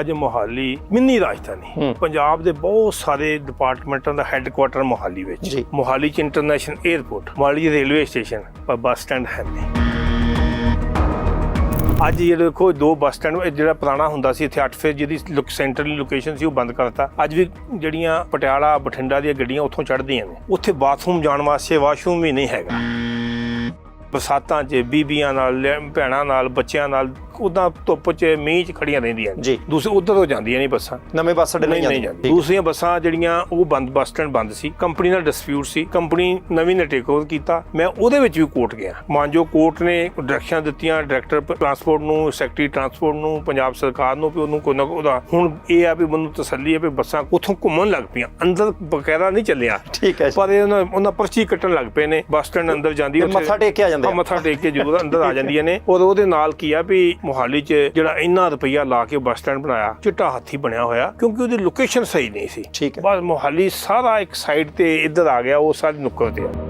ਅੱਜ ਮੋਹਾਲੀ ਮਿੰਨੀ ਰਾਜਧਾਨੀ। ਪੰਜਾਬ ਦੇ ਬਹੁਤ ਸਾਰੇ ਡਿਪਾਰਟਮੈਂਟਾਂ ਦਾ ਹੈੱਡਕੁਆਟਰ ਮੋਹਾਲੀ ਵਿੱਚ। ਮੋਹਾਲੀ ਚ international airport Mohali railway station ਪਰ ਬੱਸ ਸਟੈਂਡ ਹੈ ਨਹੀਂ। ਅੱਜ ਜਿਹੜੇ ਦੇਖੋ ਦੋ ਬੱਸ ਸਟੈਂਡ ਜਿਹੜਾ ਪੁਰਾਣਾ ਹੁੰਦਾ ਸੀ ਇੱਥੇ 8 ਫੇਜ਼ ਜਿਹਦੀ ਲੁਕ ਸੈਂਟਰਲ ਲੋਕੇਸ਼ਨ ਸੀ ਉਹ ਬੰਦ ਕਰਤਾ। ਅੱਜ ਵੀ ਜਿਹੜੀਆਂ ਪਟਿਆਲਾ ਬਠਿੰਡਾ ਦੀਆਂ ਗੱਡੀਆਂ ਉੱਥੋਂ ਚੜ੍ਹਦੀਆਂ ਨੇ। ਉੱਥੇ ਬਾਥਰੂਮ ਜਾਣ ਵਾਸਤੇ ਵਾਸ਼ਰੂਮ ਵੀ ਨਹੀਂ ਹੈਗਾ। ਬਰਸਾਤਾਂ 'ਚ ਬੀਬੀਆਂ ਨਾਲ ਭੈਣਾਂ ਨਾਲ ਬੱਚਿਆਂ ਨਾਲ ਉਦਾਂ ਧੁੱਪ 'ਚ ਮੀਂਹ 'ਚ ਖੜੀਆਂ ਰਹਿੰਦੀਆਂ ਨੇ। ਜੀ। ਦੂਸਰੇ ਉਧਰ ਤੋਂ ਜਾਂਦੀਆਂ ਨਹੀਂ ਬੱਸਾਂ। ਨਵੇਂ ਬੱਸ ਅੱਡੇ ਨਹੀਂ ਨਹੀਂ ਨਹੀਂ ਜਾਂਦੇ ਜਾਂਦੀ ਦੂਸਰੀਆਂ ਬੱਸਾਂ ਜਿਹੜੀਆਂ ਉਹ ਬੰਦ ਬੱਸ ਸਟੈਂਡ ਬੰਦ ਸੀ। ਕੰਪਨੀ ਨਾਲ ਡਿਸਪਿਊਟ ਸੀ। ਕੰਪਨੀ ਨਵੀਂ ਨੇ ਟੇਕ ਓਵਰ ਕੀਤਾ। ਮੈਂ ਉਹਦੇ ਵਿੱਚ ਵੀ ਕੋਰਟ ਗਿਆ। ਮਾਨਜੋ ਕੋਰਟ ਨੇ ਡਾਇਰੈਕਸ਼ਨਾਂ ਦਿੱਤੀਆਂ ਡਾਇਰੈਕਟਰ ਟਰਾਂਸਪੋਰਟ ਨੂੰ ਸੈਕਟਰੀ ਟਰਾਂਸਪੋਰਟ ਨੂੰ ਪੰਜਾਬ ਸਰਕਾਰ ਨੂੰ ਵੀ ਉਹਨੂੰ ਕੋਈ ਨਾ ਕੋਈ ਉਹਦਾ। ਹੁਣ ਇਹ ਆ ਵੀ ਮੈਨੂੰ ਤਸੱਲੀ ਹੈ ਵੀ ਬੱਸਾਂ ਉੱਥੋਂ ਘੁੰਮਣ ਲੱਗ ਪਈਆਂ। ਅੰਦਰ ਬਕਾਇਦਾ ਨਹੀਂ ਚੱਲਿਆ। ਠੀਕ ਹੈ। ਪਰ ਇਹ ਉਹਨਾਂ ਪਰਚੀ ਕੱਟਣ ਲੱਗ ਪਏ ਨੇ। ਬੱਸ ਸਟੈਂਡ ਅੰਦਰ ਜਾਂਦੀ ਤੇ ਮੱਥਾ ਟੇਕ ਕੇ ਆ ਜਾਂਦੇ ਹਾਂ, ਆ। ਮੱਥਾ ਟੇਕ ਕੇ ਜ਼ਰੂਰ ਅੰਦਰ ਆ ਜਾਂਦੀਆਂ ਨੇ ਔਰ ਉਹਦੇ ਨਾਲ ਕੀ ਆ ਵੀ ਮੋਹਾਲੀ 'ਚ ਜਿਹੜਾ ਇੰਨਾ ਰੁਪਈਆ ਲਾ ਕੇ ਬੱਸ ਸਟੈਂਡ ਬਣਾਇਆ ਚਿੱਟਾ ਹਾਥੀ ਬਣਿਆ ਹੋਇਆ ਕਿਉਂਕਿ ਉਹਦੀ ਲੋਕੇਸ਼ਨ ਸਹੀ ਨਹੀਂ ਸੀ ਠੀਕ ਹੈ। ਬਸ ਮੋਹਾਲੀ ਸਾਰਾ ਇੱਕ ਸਾਈਡ ਤੇ ਇੱਧਰ ਆ ਗਿਆ ਉਹ ਸਾਰੀ ਨੁੱਕਰ ਤੇ ਆ